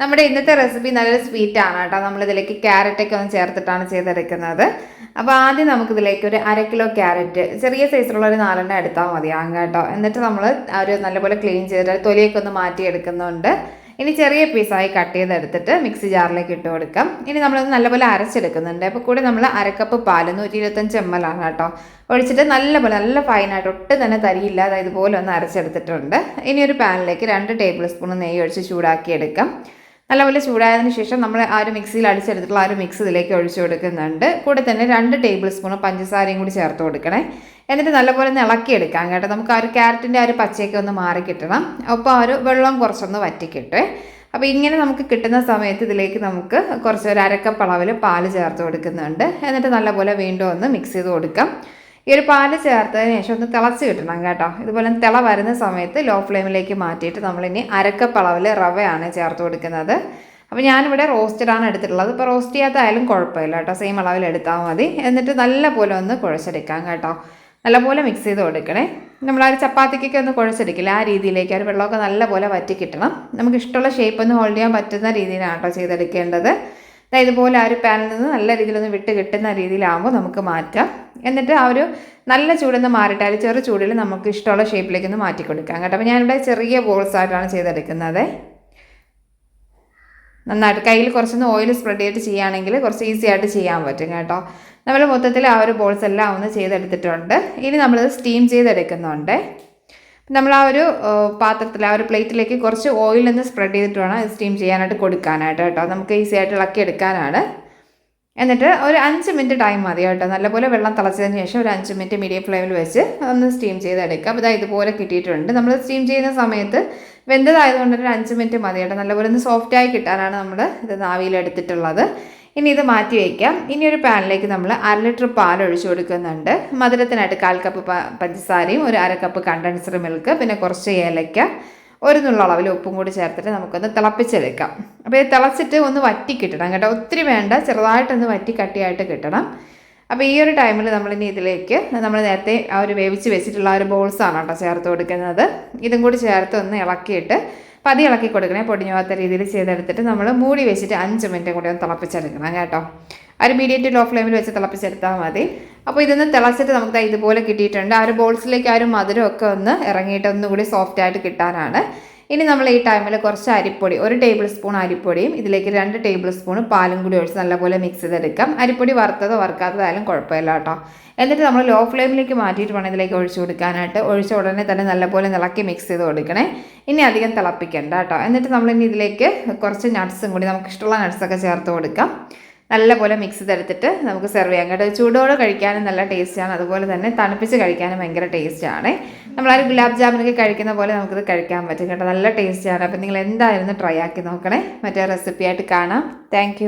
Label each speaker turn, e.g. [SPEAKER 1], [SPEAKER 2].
[SPEAKER 1] നമ്മുടെ ഇന്നത്തെ റെസിപ്പി നല്ലൊരു സ്വീറ്റ് ആണ് കേട്ടോ. നമ്മളിതിലേക്ക് ക്യാരറ്റൊക്കെ ഒന്ന് ചേർത്തിട്ടാണ് ചെയ്തെടുക്കുന്നത്. അപ്പോൾ ആദ്യം നമുക്കിതിലേക്ക് ഒരു അര കിലോ ക്യാരറ്റ് ചെറിയ സൈസിലുള്ള ഒരു നാലെണ്ണം എടുത്താൽ മതിയാകും കേട്ടോ. എന്നിട്ട് നമ്മൾ ഒരു നല്ലപോലെ ക്ലീൻ ചെയ്തിട്ട് തൊലിയൊക്കെ ഒന്ന് മാറ്റിയെടുക്കുന്നുണ്ട് ഇനി ചെറിയ പീസായി കട്ട് ചെയ്തെടുത്തിട്ട് മിക്സി ജാറിലേക്ക് ഇട്ട് കൊടുക്കാം. ഇനി നമ്മളത് നല്ലപോലെ അരച്ചെടുക്കുന്നുണ്ട്. അപ്പോൾ കൂടെ നമ്മൾ അരക്കപ്പ് പാൽ നൂറ്റി ഇരുപത്തഞ്ച് എം എൽ ആണ് കേട്ടോ. ഒഴിച്ചിട്ട് നല്ലപോലെ നല്ല ഫൈനായിട്ട് ഒട്ടും തന്നെ തരിയില്ല. അതായത് ഇതുപോലെ ഒന്ന് അരച്ചെടുത്തിട്ടുണ്ട്. ഇനി ഒരു പാനിലേക്ക് രണ്ട് ടേബിൾ സ്പൂൺ നെയ്യ് ഒഴിച്ച് ചൂടാക്കി എടുക്കാം നല്ലപോലെ ചൂടായതിനു ശേഷം നമ്മൾ ആ ഒരു മിക്സിയിൽ അടിച്ചെടുത്തിട്ടുള്ള ആ ഒരു മിക്സ് ഇതിലേക്ക് ഒഴിച്ചു കൊടുക്കുന്നുണ്ട്. കൂടെ തന്നെ രണ്ട് ടേബിൾ സ്പൂൺ പഞ്ചസാരയും കൂടി ചേർത്ത് കൊടുക്കണേ. എന്നിട്ട് നല്ലപോലെ ഒന്ന് ഇളക്കിയെടുക്കാം കേട്ടോ. നമുക്ക് ആ ഒരു ക്യാരറ്റിന്റെ ആ ഒരു പച്ചയൊക്കെ ഒന്ന് മാറി കിട്ടണം. അപ്പോൾ ആ ഒരു വെള്ളം കുറച്ചൊന്ന് വറ്റിക്കിട്ടേ. അപ്പോൾ ഇങ്ങനെ നമുക്ക് കിട്ടുന്ന സമയത്ത് ഇതിലേക്ക് നമുക്ക് കുറച്ച് ഒരു അരക്കപ്പ് അളവിൽ പാൽ ചേർത്ത് കൊടുക്കുന്നുണ്ട്. എന്നിട്ട് നല്ലപോലെ വീണ്ടും ഒന്ന് മിക്സ് ചെയ്ത് കൊടുക്കാം. ഈ ഒരു പാൽ ചേർത്തതിന് ശേഷം ഒന്ന് തിളച്ച് കിട്ടണം കേട്ടോ. ഇതുപോലെ തിള വരുന്ന സമയത്ത് ലോ ഫ്ലെയിമിലേക്ക് മാറ്റിയിട്ട് നമ്മളിനി അരക്കപ്പ് അളവിൽ റവയാണ് ചേർത്ത് കൊടുക്കുന്നത്. അപ്പോൾ ഞാനിവിടെ റോസ്റ്റഡാണ് എടുത്തിട്ടുള്ളത്. ഇപ്പോൾ റോസ്റ്റ് ചെയ്യാത്തായാലും കുഴപ്പമില്ല കേട്ടോ. സെയിം അളവിൽ എടുത്താൽ മതി. എന്നിട്ട് നല്ലപോലെ ഒന്ന് കുഴച്ചെടുക്കാം കേട്ടോ. നല്ലപോലെ മിക്സ് ചെയ്ത് കൊടുക്കണേ. നമ്മൾ ആ ഒരു ചപ്പാത്തിക്കൊക്കെ ഒന്ന് കുഴച്ചെടുക്കില്ല ആ രീതിയിലേക്ക് ആ ഒരു വെള്ളമൊക്കെ നല്ലപോലെ വറ്റി കിട്ടണം. നമുക്ക് ഇഷ്ടമുള്ള ഷേപ്പ് ഒന്ന് ഹോൾഡ് ചെയ്യാൻ പറ്റുന്ന രീതിയിലാണ് കേട്ടോ ചെയ്തെടുക്കേണ്ടത്. ഇതുപോലെ ആ ഒരു പാനിൽ നിന്ന് നല്ല രീതിയിലൊന്ന് വിട്ട് കിട്ടുന്ന രീതിയിലാകുമ്പോൾ നമുക്ക് മാറ്റാം. എന്നിട്ട് ആ ഒരു നല്ല ചൂടെന്ന് മാറിയിട്ട് അതിൽ ചെറു ചൂടിൽ നമുക്ക് ഇഷ്ടമുള്ള ഷേപ്പിലേക്ക് ഒന്ന് മാറ്റി കൊടുക്കാം കേട്ടോ. അപ്പോൾ ഞാനിവിടെ ചെറിയ ബോൾസ് ആയിട്ടാണ് ചെയ്തെടുക്കുന്നത്. നന്നായിട്ട് കയ്യിൽ കുറച്ചൊന്ന് ഓയിൽ സ്പ്രെഡ് ചെയ്തിട്ട് ചെയ്യുകയാണെങ്കിൽ കുറച്ച് ഈസി ആയിട്ട് ചെയ്യാൻ പറ്റും കേട്ടോ. നമ്മൾ മൊത്തത്തിൽ ആ ഒരു ബോൾസ് എല്ലാം ഒന്ന് ചെയ്തെടുത്തിട്ടുണ്ട്. ഇനി നമ്മളത് സ്റ്റീം ചെയ്തെടുക്കുന്നുണ്ട്. നമ്മൾ ആ ഒരു പാത്രത്തിൽ ആ ഒരു പ്ലേറ്റിലേക്ക് കുറച്ച് ഓയിൽ ഒന്ന് സ്പ്രെഡ് ചെയ്തിട്ട് വേണം സ്റ്റീം ചെയ്യാനായിട്ട് കൊടുക്കാനായിട്ട് കേട്ടോ. നമുക്ക് ഈസി ആയിട്ട് ഇളക്കി എടുക്കാനാണ് എന്നിട്ട് ഒരു അഞ്ച് മിനിറ്റ് ടൈം മതി കേട്ടോ. നല്ലപോലെ വെള്ളം തിളച്ചതിന് ശേഷം ഒരു അഞ്ച് മിനിറ്റ് മീഡിയം ഫ്ലെയിമിൽ വെച്ച് ഒന്ന് സ്റ്റീം ചെയ്തെടുക്കുക അപ്പോൾ ഇതാ ഇതുപോലെ കിട്ടിയിട്ടുണ്ട്. നമ്മൾ സ്റ്റീം ചെയ്യുന്ന സമയത്ത് വെന്തതായതുകൊണ്ട് ഒരു അഞ്ച് മിനിറ്റ് മതി കേട്ടോ. നല്ലപോലെ ഒന്ന് സോഫ്റ്റായി കിട്ടാനാണ് നമ്മൾ ഇത് നാവിയിൽ എടുത്തിട്ടുള്ളത്. ഇനി ഇത് മാറ്റി വയ്ക്കാം ഇനി ഒരു പാനിലേക്ക് നമ്മൾ അര ലിറ്റർ പാൽ ഒഴിച്ചു കൊടുക്കുന്നുണ്ട്. മധുരത്തിനായിട്ട് കാൽ കപ്പ് പഞ്ചസാരയും ഒരു അര കപ്പ് കണ്ടൻസർ മിൽക്ക് പിന്നെ കുറച്ച് ഏലയ്ക്ക ഒരു നുള്ള അളവിൽ ഉപ്പും കൂടി ചേർത്തിട്ട് നമുക്കൊന്ന് തിളപ്പിച്ചെടുക്കാം അപ്പോൾ ഇത് തിളച്ചിട്ട് ഒന്ന് വറ്റി കിട്ടണം കേട്ടോ. ഒത്തിരി വേണ്ട ചെറുതായിട്ടൊന്ന് വറ്റി കട്ടിയായിട്ട് കിട്ടണം. അപ്പോൾ ഈ ഒരു ടൈമിൽ നമ്മളിനി ഇതിലേക്ക് നമ്മൾ നേരത്തെ ആ ഒരു വേവിച്ച് വെച്ചിട്ടുള്ള ഒരു ബോൾസാണ് കേട്ടോ ചേർത്ത് കൊടുക്കുന്നത്. ഇതും കൂടി ചേർത്ത് ഒന്ന് ഇളക്കിയിട്ട് പതി ഇളക്കി കൊടുക്കണേ പൊടിഞ്ഞു പോകാത്ത രീതിയിൽ ചെയ്തെടുത്തിട്ട് നമ്മൾ മൂടി വെച്ചിട്ട് അഞ്ച് മിനിറ്റും കൂടി ഒന്ന് തിളപ്പിച്ചെടുക്കണം കേട്ടോ. ഒരു മീഡിയം ടു ലോ ഫ്ലെയിമിൽ വെച്ച് തിളപ്പിച്ചെടുത്താൽ മതി. അപ്പോൾ ഇതൊന്ന് തിളച്ചിട്ട് നമുക്ക് ഇതുപോലെ കിട്ടിയിട്ടുണ്ട്. ആ ഒരു ബോൾസിലേക്ക് ആ ഒരു മധുരമൊക്കെ ഒന്ന് ഇറങ്ങിയിട്ട് ഒന്നുകൂടി സോഫ്റ്റ് ആയിട്ട് കിട്ടാനാണ്. ഇനി നമ്മൾ ഈ ടൈമിൽ കുറച്ച് അരിപ്പൊടി ഒരു ടേബിൾ സ്പൂൺ അരിപ്പൊടിയും ഇതിലേക്ക് രണ്ട് ടേബിൾ സ്പൂൺ പാലും കൂടി ഒഴിച്ച് നല്ലപോലെ മിക്സ് ചെയ്തെടുക്കാം. അരിപ്പൊടി വറുത്തതോ വറുക്കാത്തതായാലും കുഴപ്പമില്ല കേട്ടോ. എന്നിട്ട് നമ്മൾ ലോ ഫ്ലെയിമിലേക്ക് മാറ്റിയിട്ട് വേണം ഇതിലേക്ക് ഒഴിച്ചു കൊടുക്കാനായിട്ട്. ഒഴിച്ച ഉടനെ തന്നെ നല്ലപോലെ ഇളക്കി മിക്സ് ചെയ്ത് കൊടുക്കണേ. ഇനി അധികം തിളപ്പിക്കണ്ട കേട്ടോ. എന്നിട്ട് നമ്മൾ ഇനി ഇതിലേക്ക് കുറച്ച് നട്ട്സും കൂടി നമുക്ക് ഇഷ്ടമുള്ള നട്ട്സൊക്കെ ചേർത്ത് കൊടുക്കാം. നല്ലപോലെ മിക്സ് ചെയ്തെടുത്തിട്ട് നമുക്ക് സെർവ് ചെയ്യാം കേട്ടോ. ചൂടോടെ കഴിക്കാനും നല്ല ടേസ്റ്റാണ് അതുപോലെ തന്നെ തണുപ്പിച്ച് കഴിക്കാനും ഭയങ്കര ടേസ്റ്റാണ് നമ്മളൊരു ഗുലാബ് ജാമുനൊക്കെ കഴിക്കുന്ന പോലെ നമുക്കിത് കഴിക്കാൻ പറ്റും കേട്ടോ. നല്ല ടേസ്റ്റാണ് അപ്പം നിങ്ങൾ എന്തായാലും ട്രൈ ആക്കി നോക്കണേ. മറ്റേ റെസിപ്പി ആയിട്ട് കാണാം. താങ്ക്